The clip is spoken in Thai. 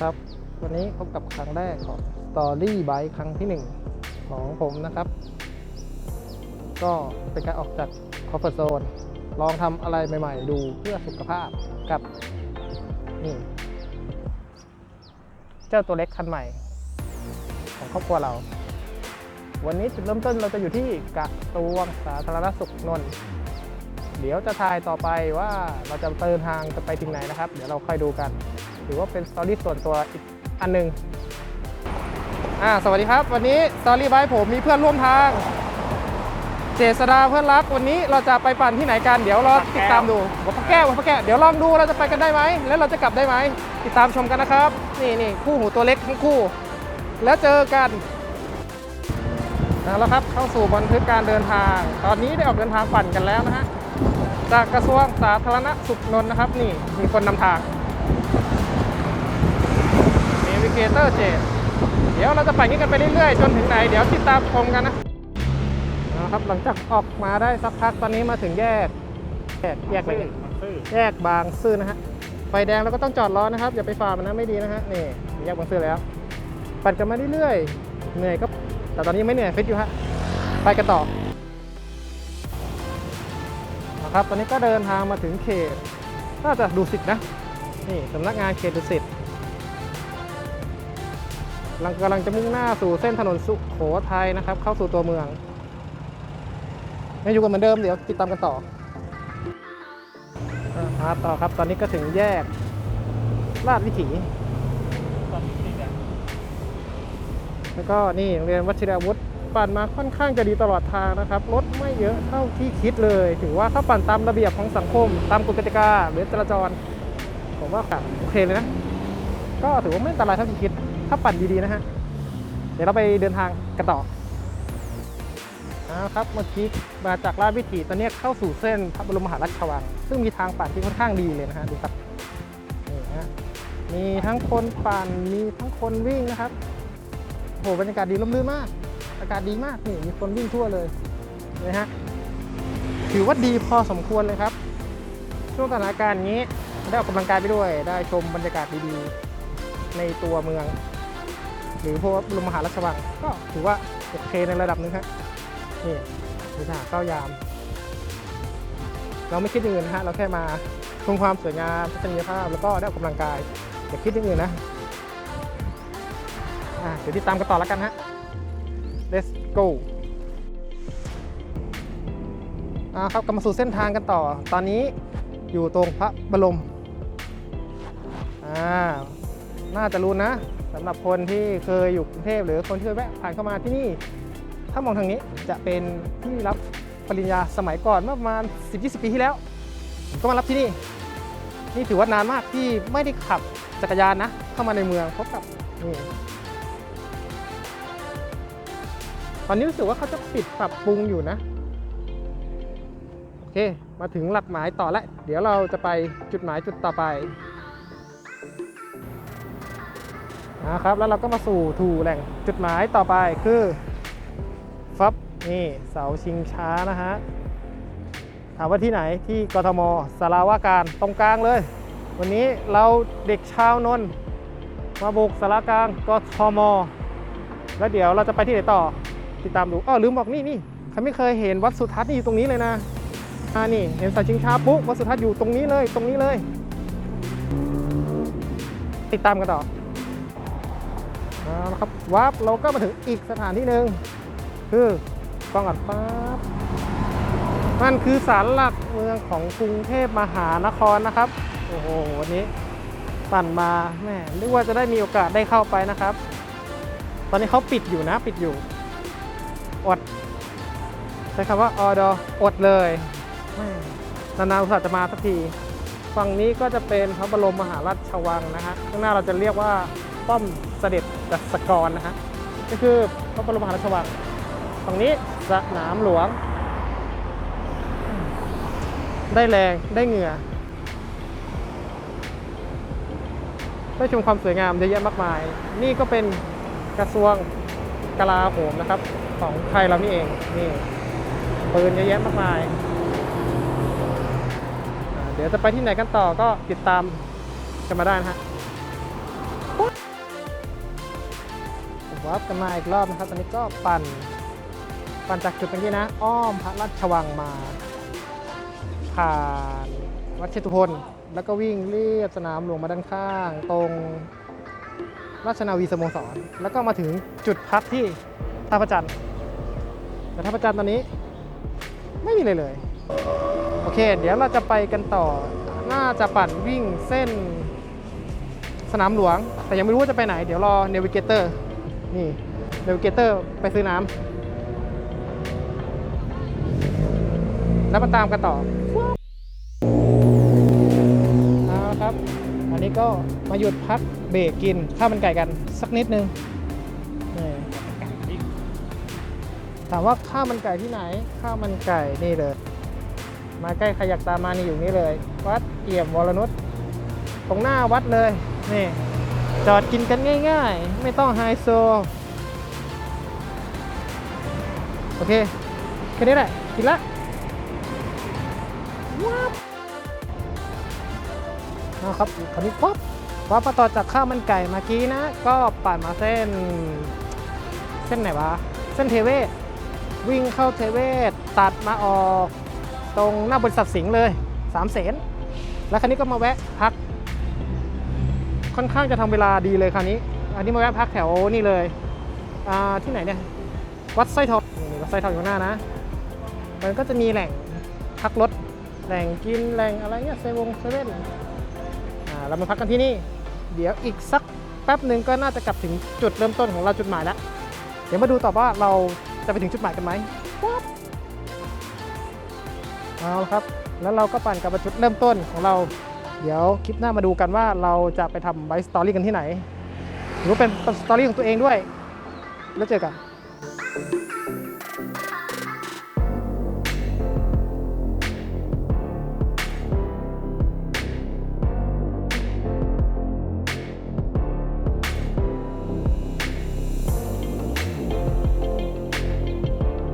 ครับ วันนี้พบกับครั้งแรกของ Story Bike ครั้งที่หนึ่งของผมนะครับ ก็เป็นการออกจากคอฟฟอร์โซนลองทำอะไรใหม่ๆ ดูเพื่อสุขภาพกับนี่เจ้าตัวเล็กคันใหม่ ของครอบครัวเรา วันนี้จุดเริ่มต้นเราจะอยู่ที่กระทรวงสาธารณสุขนนท์เดี๋ยวจะถ่ายต่อไปว่าเราจะเดินทางจะไปถึงไหนนะครับ เดี๋ยวเราค่อยดูกัน ถือว่าเป็นสตอรี่ส่วนตัวอีกอันหนึ่งอ่าสวัสดีครับ วันนี้สตอรี่ไบผมมีเพื่อนร่วมทาง เจษดาเพื่อนรักวันนี้เราจะไปปั่นที่ไหนกันเดี๋ยวรอติดตามดูวัดพระแก้ววัดพระแก้วเดี๋ยวลองดูเราจะไปกันได้ไหมแล้วเราจะกลับได้ไหมติดตามชมกันนะครับ นี่นี่คู่หูตัวเล็กทั้งคู่ แล้วเจอกันเอาแล้วครับเข้าสู่บันทึกการเดินทาง ตอนนี้ได้ออกเดินทางปั่นกันแล้วนะฮะจากกระทรวงสาธารณสุขนนท์นะครับ นี่มีคนนำทาง เนวิเกเตอร์เจเดี๋ยวเราจะไปงี้กันไปเรื่อยๆ จนถึงไหน เดี๋ยวติดตามชมกันนะนะครับหลังจากออกมาได้สักพักตอนนี้มาถึงแยก แยกแยกอะไรกันแยกบางซื่อนะฮะไฟแดงเราก็ต้องจอดรอนะครับ อย่าไปฝ่ามันนะไม่ดีนะฮะนี่แยกบางซื่อแล้ว ปั่นกันมาเรื่อยๆเหนื่อยก็แต่ตอนนี้ไม่เหนื่อยฟิตอยู่ฮะไปกันต่อนะครับตอนนี้ก็เดินทางมาถึงเขตน่าจะดูสิตนะนี่สำนักงานเขตดุสิต กำลังกำลังจะมุ่งหน้าสู่เส้นถนนสุโขทัยนะครับ เข้าสู่ตัวเมืองยังอยู่กันเหมือนเดิมเดี๋ยวติดตามกันต่อมาต่อครับ ตอนนี้ก็ถึงแยกลาดวิถี แล้วก็นี่โรงเรียนวชิราวุธปั่นมาค่อนข้างจะดีตลอดทางนะครับ รถไม่เยอะเท่าที่คิดเลย ถือว่าถ้าปั่นตามระเบียบของสังคม ตามกฎกติกาหรือจราจร ผมว่าโอเคเลยนะ ก็ถือว่าไม่อันตรายเท่าที่คิด ถ้าปั่นดีๆนะฮะ เดี๋ยวเราไปเดินทางกันต่อนะครับเมื่อกี้มาจากลาดวิถีตอนนี้เข้าสู่เส้นพระบรมมหาราชวัง ซึ่งมีทางปั่นที่ค่อนข้างดีเลยนะฮะดูครับนี่ฮะมีทั้งคนปั่นมีทั้งคนวิ่งนะครับโอ้โหบรรยากาศดีร่มรื่นมาก อากาศดีมากนี่มีคนวิ่งทั่วเลยนะฮะถือว่าดีพอสมควรเลยครับ ช่วงสถานการณ์นี้ได้ออกกำลังกายไปด้วย ได้ชมบรรยากาศดีๆ ในตัวเมือง หรือพวกบรมมหาราชวังก็ถือว่าโอเคในระดับหนึงครับนี่ดูทหารเข้ายาม เราไม่คิดอย่างอื่นนะฮะเราแค่มาชมความสวยงามทัศนียภาพแล้วก็ได้ออกกำลังกายอย่าคิดอย่างอื่นนะอะเดี๋ยวติดตามกันต่อแล้วกันฮะ let's go อ่าครับกลับมาสู่เส้นทางกันต่อ ตอนนี้อยู่ตรงพระบรมอ่าน่าจะรู้นะ สำหรับคนที่เคยอยู่กรุงเทพหรือคนที่เคยแวะผ่านเข้ามาที่นี่ ถ้ามองทางนี้จะเป็นที่รับปริญญาสมัยก่อนเมื่อประมาณ 10-20 ปีที่แล้ว ก็มารับที่นี่ นี่ถือว่านานมากที่ไม่ได้ขับจักรยานนะ เข้ามาในเมืองพบกับนี่ตอนนี้รู้สึกว่าเขาจะปิดปรับปรุงอยู่นะ โอเค มาถึงหลักหมายต่อแล้ว เดี๋ยวเราจะไปจุดหมายจุดต่อไป นะครับแล้วเราก็มาสู่ถูแหล่งจุดหมายต่อไปคือฟับนี่เสาชิงช้านะฮะถามว่าที่ไหนที่กทมสาราว่าการตรงกลางเลย วันนี้เราเด็กชาวนนมาบุกสารากลางกทมแล้วเดี๋ยวเราจะไปที่ไหนต่อติดตามดูอ้อลืมบอกนี่นี่ใครไม่เคยเห็นวัดสุทัศน์นี่อยู่ตรงนี้เลยนะอ่านี่เห็นเสาชิงช้าปุ๊บวัดสุทัศน์อยู่ตรงนี้เลยตรงนี้เลย ติดตามกันต่อ เอาละครับวับเราก็มาถึงอีกสถานที่หนึ่งคือกองอัดปั๊บมันคือศาลหลักเมืองของกรุงเทพมหานครนะครับ โอ้โหวันนี้ปั่นมาแม่นึกว่าจะได้มีโอกาสได้เข้าไปนะครับ ตอนนี้เขาปิดอยู่นะปิดอยู่ อด ใช้คำว่าออดอดเลยแม่นานๆอุตส่าห์จะมาสักที ฝั่งนี้ก็จะเป็นพระบรมมหาราชวังนะฮะข้างหน้าเราจะเรียกว่า ป้อมเสด็จดัสกรนะฮะก็คือพระบรมมหาราชวังฝั่งนี้สนามหลวง ได้แรงได้เหงื่อ ได้ชมความสวยงามเยอะแยะมากมาย นี่ก็เป็นกระทรวงกลาโหมนะครับ ของไทยเรานี่เองนี่ปืนเยอะแยะมากมาย เดี๋ยวจะไปที่ไหนกันต่อก็ติดตามกันมาได้นะฮะ วับกันมาอีกรอบนะครับ ตอนนี้ก็ปั่น ปั่นจากจุดเมื่อกี้นะ อ้อมพระราชวังมา ผ่านวัดเชตุพนแล้วก็วิ่งเลียบสนามหลวงมาด้านข้าง ตรงราชนาวีสโมสร แล้วก็มาถึงจุดพักที่ท่าพระจันทร์แต่ท่าพระจันทร์ตอนนี้ไม่มีเลยเลย โอเค เดี๋ยวเราจะไปกันต่อ น่าจะปั่นวิ่งเส้นสนามหลวง แต่ยังไม่รู้ว่าจะไปไหน เดี๋ยวรอเนวิเกเตอร์ นี่เนวิเกเตอร์ไปซื้อน้ำแล้วมาตามกันต่อเอาละครับ อันนี้ก็มาหยุดพักเบรกกินข้าวมันไก่กันสักนิดนึงถามว่าข้าวมันไก่ที่ไหน ข้าวมันไก่นี่เลย มาใกล้ใครอยากตามานี่อยู่นี่เลย วัดเอี่ยมวรนุชตรงหน้าวัดเลยนี่ จอดกินกันง่ายๆ ไม่ต้องไฮโซ โอเค แค่นี้แหละ กินละว้าวเอาครับคราวนี้ป๊บว่าพอต่อจากข้าวมันไก่เมื่อกี้นะ ก็ปั่นมาเส้น เส้นไหนวะ เส้นเทเวศ วิ่งเข้าเทเวศ ตัดมาออก ตรงหน้าบริษัทสิงห์เลยสามเสนแล้วคราวนี้ก็มาแวะพัก ค่อนข้างจะทำเวลาดีเลยคราวนี้ อันนี้มาแวะพักแถวนี่เลยอ่าที่ไหนเนี่ย วัดไส้ทองวัดไส้ทองอยู่ข้างหน้านะ มันก็จะมีแหล่งพักรถ แหล่งกิน แหล่งอะไรเงี้ยเซเวงเซเว่นอ่าเรามาพักกันที่นี่ เดี๋ยวอีกสักแป๊บหนึ่งก็น่าจะกลับถึงจุดเริ่มต้นของเราจุดหมายแล้ว เดี๋ยวมาดูต่อว่าเราจะไปถึงจุดหมายกันไหมเอาละครับ แล้วเราก็ปั่นกลับมาจุดเริ่มต้นของเรา เดี๋ยวคลิปหน้ามาดูกันว่าเราจะไปทำไบสตอรี่กันที่ไหนหรือเป็นสตอรี่ของตัวเองด้วย แล้วเจอกัน